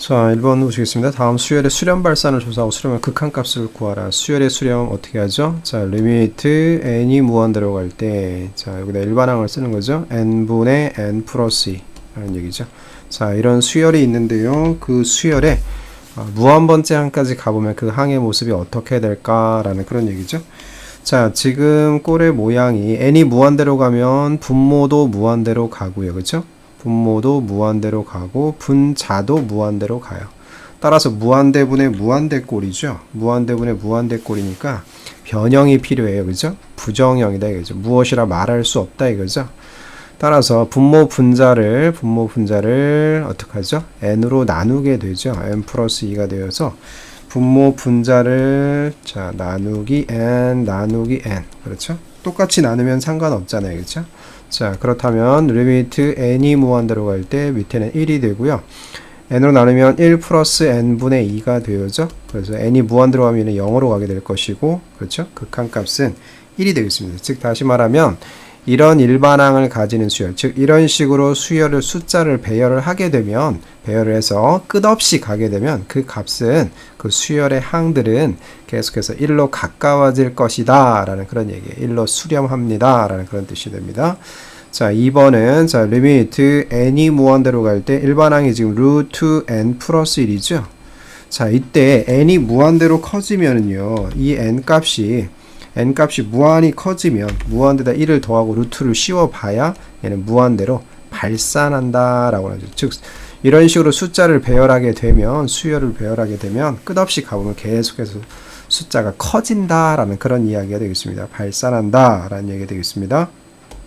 자, 1번 보시겠습니다. 다음 수열의 수렴 발산을 조사하고 수렴의 극한값을 구하라. 수열의 수렴 어떻게 하죠? 자, 리미트 n이 무한대로 갈 때, 자, 여기다 일반항을 쓰는 거죠. n분의 n 플러스 2 라는 얘기죠. 자, 이런 수열이 있는데요. 그 수열에 아, 무한 번째 항까지 가보면 그 항의 모습이 어떻게 될까라는 그런 얘기죠. 자, 지금 꼴의 모양이 n이 무한대로 가면 분모도 무한대로 가고요. 그렇죠? 분모도 무한대로 가고 분자도 무한대로 가요. 따라서 무한대분의 무한대꼴이죠. 무한대분의 무한대꼴이니까 변형이 필요해요. 그죠? 부정형이다 이거죠. 무엇이라 말할 수 없다 이거죠. 따라서 분모 분자를 분모 분자를 어떻게 하죠? n으로 나누게 되죠. n 플러스 2가 되어서 분모 분자를 자 나누기 n 나누기 n 그렇죠? 똑같이 나누면 상관없잖아요. 그렇죠? 자 그렇다면 리미트 n이 무한대로 갈 때 밑에는 1이 되고요. n으로 나누면 1 플러스 n분의 2가 되어죠. 그래서 n이 무한대로 가면 0으로 가게 될 것이고 그렇죠? 극한값은 1이 되겠습니다. 즉 다시 말하면 이런 일반항을 가지는 수열, 즉 이런 식으로 수열을 숫자를 배열을 하게 되면 배열을 해서 끝없이 가게 되면 그 값은 그 수열의 항들은 계속해서 1로 가까워질 것이다 라는 그런 얘기예요. 1로 수렴합니다 라는 그런 뜻이 됩니다. 자, 2번은 자, 리미트 n이 무한대로 갈 때 일반항이 지금 루트 n 플러스 1이죠. 자, 이때 n이 무한대로 커지면은요. 이 n 값이 n 값이 무한히 커지면 무한대다 1을 더하고 루트를 씌워 봐야 얘는 무한대로 발산한다 라고 하죠. 즉 이런 식으로 숫자를 배열하게 되면 수열을 배열하게 되면 끝없이 가보면 계속해서 숫자가 커진다라는 그런 이야기가 되겠습니다. 발산한다라는 얘기가 되겠습니다.